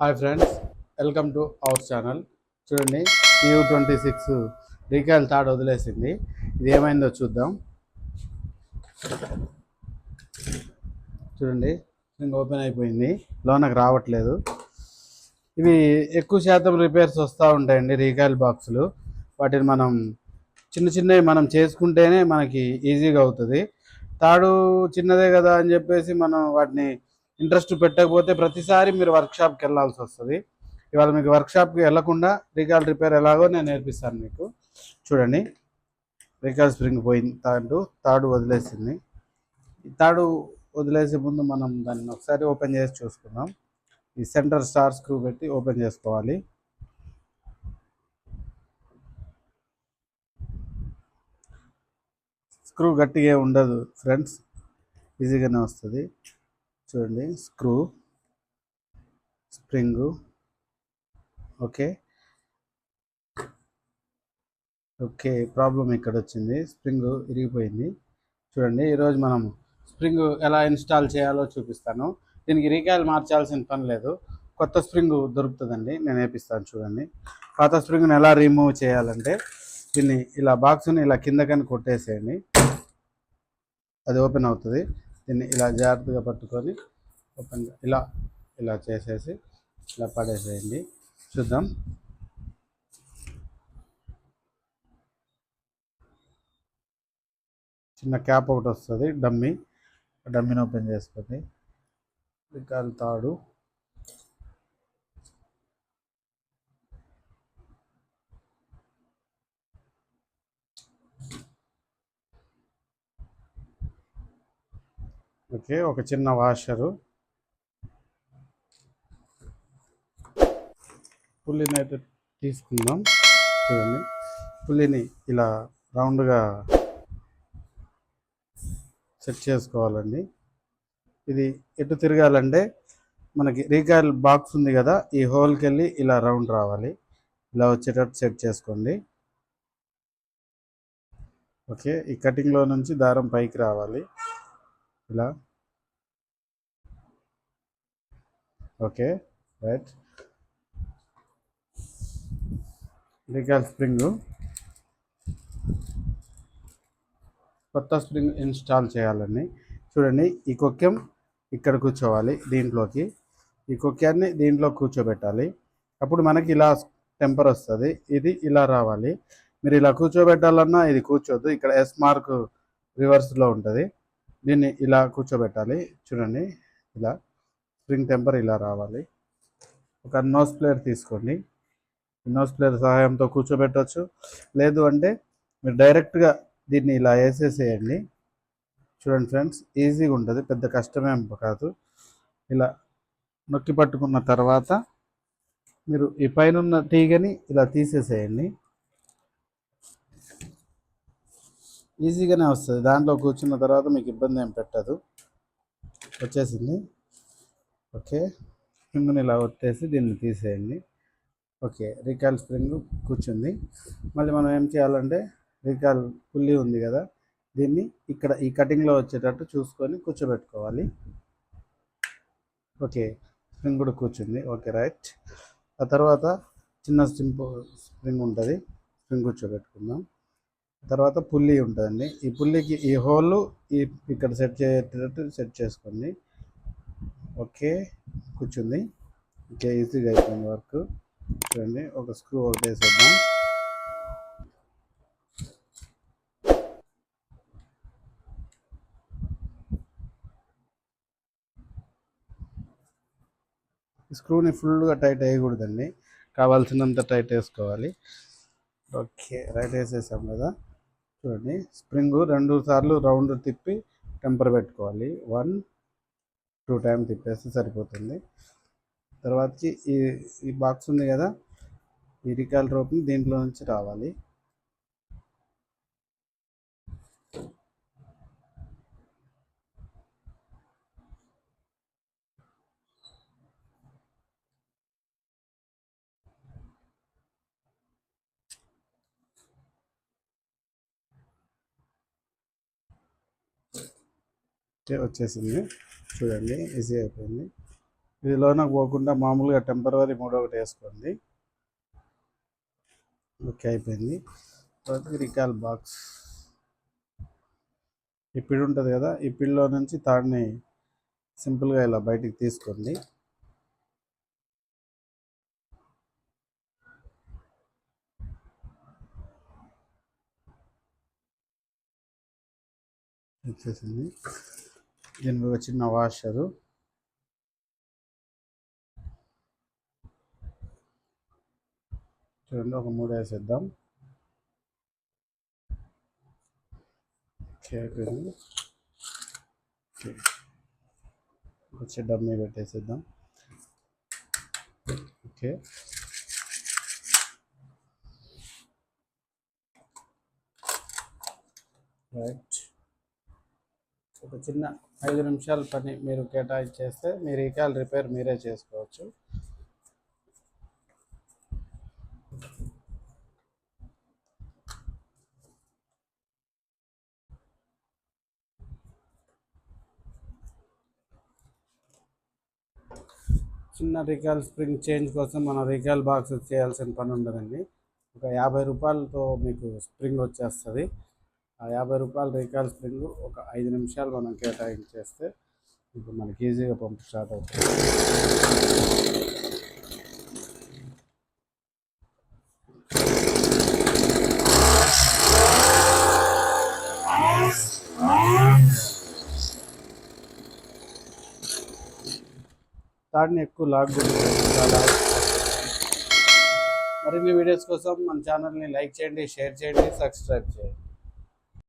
Hi friends welcome to our channel. చూడండి U twenty six recoil third వదిలేసింది. ఇది ఏమైందో చూద్దాం. చూడండి ఇంకా ఓపెన్ అయిపోయింది. లోనకు రావట్లేదు. ఇవి ఎక్కువ శాతం రిపేర్స్ వస్తూ ఉంటాయండి రీకాయల్ బాక్సులు. వాటిని మనం చిన్న చిన్నవి మనం చేసుకుంటేనే మనకి ఈజీగా అవుతుంది. తాడు చిన్నదే కదా అని చెప్పేసి మనం వాటిని ఇంట్రెస్ట్ పెట్టకపోతే ప్రతిసారి మీరు వర్క్షాప్కి వెళ్ళాల్సి వస్తుంది. ఇవాళ మీకు వర్క్షాప్కి వెళ్ళకుండా రీకాల్ రిపేర్ ఎలాగో నేను నేర్పిస్తాను మీకు. చూడండి. రీకాల్ స్ప్రింగ్ పోయింది. తాడు తాడు వదిలేసింది. ఈ తాడు వదిలేసే ముందు మనం దాన్ని ఒకసారి ఓపెన్ చేసి చూసుకుందాం. ఈ సెంటర్ స్టార్ స్క్రూ పెట్టి ఓపెన్ చేసుకోవాలి. స్క్రూ గట్టిగా ఉండదు ఫ్రెండ్స్ ఈజీగానే వస్తుంది. చూడండి. Screw. Spring. Okay. Okay problem ఇక్కడ వచ్చింది స్ప్రింగ్ ఇరిగిపోయింది. చూడండి ఈరోజు మనం స్ప్రింగ్ ఎలా ఇన్స్టాల్ చేయాలో చూపిస్తాను. దీనికి రీకాయలు మార్చాల్సిన పని లేదు. కొత్త స్ప్రింగ్ దొరుకుతుందండి. నేను వేపిస్తాను చూడండి. పాత స్ప్రింగ్ని ఎలా రిమూవ్ చేయాలంటే దీన్ని ఇలా బాక్స్ని ఇలా కిందకని కొట్టేసేయండి. అది ఓపెన్ అవుతుంది. దీన్ని ఇలా జాగ్రత్తగా పట్టుకొని ఓపెన్ ఇలా ఇలా చేసేసి ఇలా పడేసేయండి. చూద్దాం. చిన్న క్యాప్ ఒకటి వస్తుంది డమ్మీ. డమ్మీని ఓపెన్ చేసుకొని రికాల్ తాడు ఓకే ఒక చిన్న వాషరు పుల్లిని అయితే తీసుకుందాం. చూడండి. పుల్లిని ఇలా రౌండ్గా సెట్ చేసుకోవాలండి. ఇది ఎటు తిరగాలంటే మనకి రీకాయిల్ బాక్స్ ఉంది కదా ఈ హోల్కి వెళ్ళి ఇలా రౌండ్ రావాలి. ఇలా వచ్చేటట్టు సెట్ చేసుకోండి. ఓకే. ఈ కటింగ్లో నుంచి దారం పైకి రావాలి. ఇలా. Okay right. లీగల్ స్ప్రింగ్ కొత్త స్ప్రింగ్ ఇన్స్టాల్ చేయాలని చూడండి ఈ కొక్కెం ఇక్కడ కూర్చోవాలి దీంట్లోకి. ఈ కొక్కాన్ని దీంట్లో కూర్చోబెట్టాలి. అప్పుడు మనకి ఇలా టెంపర్ వస్తుంది. ఇది ఇలా రావాలి. మీరు ఇలా కూర్చోబెట్టాలన్నా ఇది కూర్చోద్దు ఇక్కడ ఎస్ మార్క్ రివర్స్లో ఉంటుంది. దీన్ని ఇలా కూర్చోబెట్టాలి. చూడండి ఇలా. స్ప్రింగ్ టెంపర్ ఇలా రావాలి. ఒక నోస్ ప్లేయర్ తీసుకోండి. నోస్ ప్లేయర్ సహాయంతో కూర్చోబెట్టవచ్చు లేదు అంటే మీరు డైరెక్ట్గా దీన్ని ఇలా వేసేసేయండి. చూడండి ఫ్రెండ్స్ ఈజీగా ఉంటుంది. పెద్ద కష్టమేం కాదు. ఇలా నొక్కి పట్టుకున్న తర్వాత మీరు ఈ పైన ఉన్న తీగని ఇలా తీసేసేయండి. ఈజీగానే వస్తుంది. దాంట్లో కూర్చున్న తర్వాత మీకు ఇబ్బంది ఏం పెట్టదు. వచ్చేసింది. ఓకే. స్ప్రింగ్ని ఇలా ఒత్తేసి దీన్ని తీసేయండి. ఓకే రికాల్ స్ప్రింగ్ కూర్చుంది. మళ్ళీ మనం ఏం చేయాలంటే రికాల్ పుల్లి ఉంది కదా దీన్ని ఇక్కడ ఈ కటింగ్లో వచ్చేటట్టు చూసుకొని కూర్చోబెట్టుకోవాలి. ఓకే స్ప్రింగ్ కూడా కూర్చుంది. Okay right. ఆ తర్వాత చిన్న సింపుల్ స్ప్రింగ్ ఉంటుంది. స్ప్రింగ్ కూర్చోబెట్టుకుందాం. తర్వాత పుల్లి ఉంటుందండి. ఈ పుల్లికి ఈ హోల్ ఈ ఇక్కడ సెట్ చేసేటట్టు సెట్ చేసుకోండి. ఓకే కూర్చుంది. ఓకే ఈజీగా అయిపోయింది వర్క్. చూడండి ఒక స్క్రూ ఒకటి వేసేద్దాం. స్క్రూని ఫుల్గా టైట్ వేయకూడదండి. కావాల్సినంత టైట్ వేసుకోవాలి. ఓకే రైట్ వేసేసాం కదా. చూడండి స్ప్రింగ్ రెండు సార్లు రౌండ్ తిప్పి టెంపర్ పెట్టుకోవాలి. వన్ టూ టైం తిప్పేస్తే సరిపోతుంది. తర్వాతకి ఈ ఈ బాక్స్ ఉంది కదా ఈ రికాల్ రోప్ని దీంట్లో నుంచి రావాలి. వచ్చేసింది. చూడండి ఈజీ అయిపోయింది. ఇది లోనకు పోకుండా మామూలుగా టెంపరీ మూడో ఒకటి వేసుకోండి. ఓకే అయిపోయింది. తర్వాత రికాల్ బాక్స్ ఈ పిడి ఉంటుంది కదా ఈ పిడిలో నుంచి తాడిని సింపుల్గా ఇలా బయటికి తీసుకోండి. వచ్చేసింది దీనికి ఒక చిన్న వాషరు చూడండి ఒక మూడు వేసేద్దాం. ఓకే అయిపోయింది ఓకే. వచ్చి డమ్మీ పెట్టేసేద్దాం. ఓకే. రైట్. ఒక చిన్న ఐదు నిమిషాల పని మీరు కేటాయించేస్తే మీ రీకాల్ రిపేర్ మీరే చేసుకోవచ్చు. చిన్న రికాల్ స్ప్రింగ్ చేంజ్ కోసం మన రికాల్ బాక్స్ చేయాల్సిన పని ఉండదండి. ఒక యాభై రూపాయలతో మీకు స్ప్రింగ్ వచ్చేస్తుంది. ఆ యాభై రూపాయల రీకాల్ స్ప్రింగ్ ఒక ఐదు నిమిషాలు మనం కేటాయించేస్తే ఇప్పుడు మనకి ఈజీగా పంపు స్టార్ట్ అవుతుంది. తాడిని ఎక్కువ లాగ్ మరిన్ని వీడియోస్ కోసం మన ఛానల్ని లైక్ చేయండి షేర్ చేయండి సబ్స్క్రైబ్ చేయండి.